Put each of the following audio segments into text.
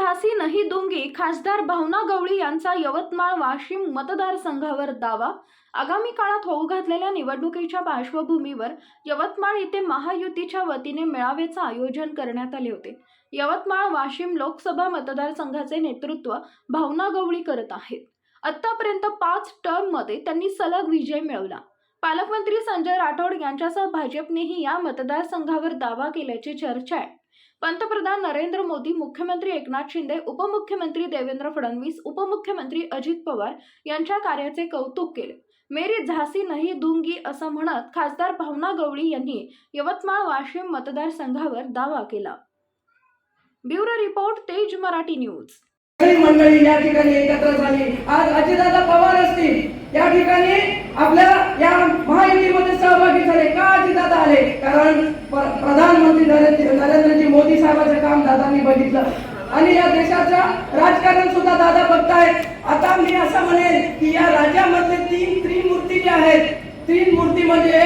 दुंगी खासदार भावना गवळी यांचा यवतमाळ वाशिम मतदारसंघावर दावा. आगामी काळात होऊ घातलेल्या निवडणुकीच्या पार्श्वभूमीवर यवतमाळ येथे महायुतीच्या वतीने मेळाव्याचं आयोजन करण्यात आले होते. यवतमाळ वाशिम लोकसभा मतदारसंघाचे नेतृत्व भावना गवळी करत आहेत. आतापर्यंत पाच टर्ममध्ये त्यांनी सलग विजय मिळवला. पालकमंत्री संजय राठोड यांच्यासह भाजपनेही या मतदारसंघावर दावा केल्याची चर्चा आहे. पंतप्रधान नरेंद्र मोदी मुख्यमंत्री एकनाथ शिंदे उपमुख्यमंत्री देवेंद्र फडणवीस उपमुख्यमंत्री अजित पवार यांच्या कार्याचे कौतुक केले. मेरी झासी नाही दुंगी असं म्हणत खासदार भावना गवळी यांनी यवतमाळ वाशिम मतदारसंघावर दावा केला. ब्युरो रिपोर्ट तेज मराठी न्यूज. मंडळी या ठिकाणी एकत्र झाली. आज अजितदादा पवार असतील. या ठिकाणी आपल्या या महायुतीमध्ये सहभागी झाले का अजितदादा आले? कारण प्रधानमंत्री नरेंद्र नरेंद्रजी मोदी साहेबांचं काम दादांनी बघितलं. आणि या देशाचं राजकारण सुद्धा दादा बघतायत. आता मी असं म्हणेन की या राज्यामधले तीन त्रिमूर्ती जे आहेत तीन मूर्ती म्हणजे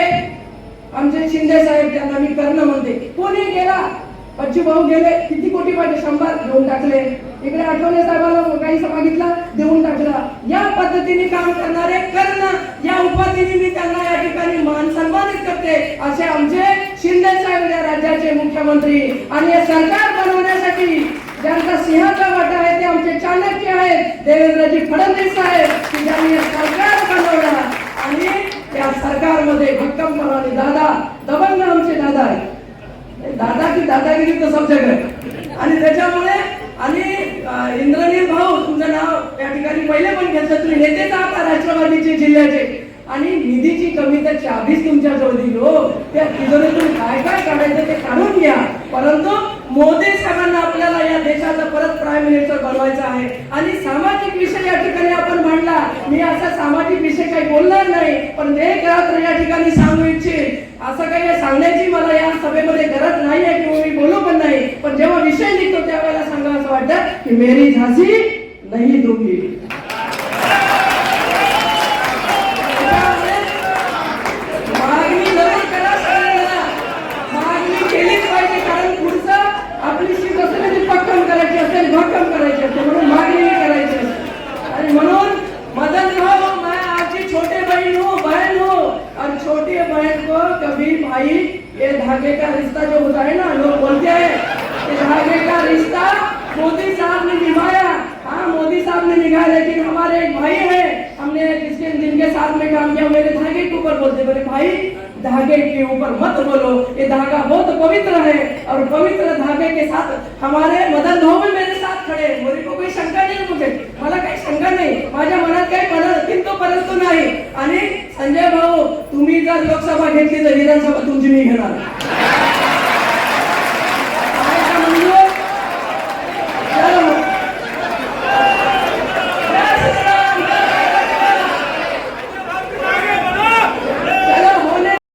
आमचे शिंदे साहेब त्यांना मी कर्ण म्हणते. कोणी गेला? बच्चू भाऊ गेले किती कोटी पाहिजे शंभर घेऊन टाकले. इकडे आठवले साहेबाला काही सांगितलं देऊन टाकला. या पद्धतीने काम करणारे कर्ण या उपाधीने मी त्यांना या ठिकाणी मान सन्मानित करते असे आमचे शिंदे साहेब या राज्याचे मुख्यमंत्री. आणि हे सरकार बनवण्यासाठी ज्यांचा सिंहाचा वाटा आहे ते आमचे चाणक्य आहेत देवेंद्रजी फडणवीस साहेब की ज्यांनी हे सरकार बनवलं. आणि त्या सरकारमध्ये भक्कमपणाने दादा दबंग आमचे दादा आहेत. दादा की दादागिरी तर सब जगह आणि त्याच्यामुळे आणि इंद्रनील भाऊ तुमचं नाव या ठिकाणी पहिले पण घेतलं तुम्ही नेतेच आहात राष्ट्रवादीचे जिल्ह्याचे. आणि निधीची कमी तर चाबीच तुमच्या जवळ दिली हो. त्या तिजोरीतून काय काय काढायचं ते काढून घ्या. परंतु मोदी साहेबांना आपल्याला या देशाचा परत प्राईम मिनिस्टर बनवायचं आहे. आणि सामाजिक विषय या ठिकाणी आपण मांडला. मी असा सामाजिक विषय काही बोलणार नाही पण एक रात्र या ठिकाणी सांगू इच्छित. असं काही सांगण्याची मला या सभेमध्ये गरज नाही आहे किंवा मी बोलू पण नाही पण जेव्हा विषय निघतो त्यावेळेला सांगा असं वाटतं मेरी झांसी नहीं दूंगी. आपली आणि हो, छोटे हो, हो. कभी भाई ये धागे का रिश्ता जो होता है ना लोग बोलते हैं कि धागे का रिश्ता मोदी साहब ने निभाया। हाँ मोदी साहब ने निभाया, लेकिन हमारे एक भाई है। हमने जिसके जिनके साथ में काम किया मेरे धागे के ऊपर बोलते, मेरे भाई, धागे के ऊपर मत बोलो। ये धागा बहुत पवित्र है और पवित्र धागे के साथ हमारे मदन भाऊ भी मेरे साथ खड़े। मुझे को कोई शंका नहीं मुझे? मला काही शंका नाही। माझ्या मनात काही म्हणत किंतु परंतु नाही। आणि संजय भाऊ, तुम्ही जर लोकसभा घेतली तर विधानसभा तुमची मी घेणार.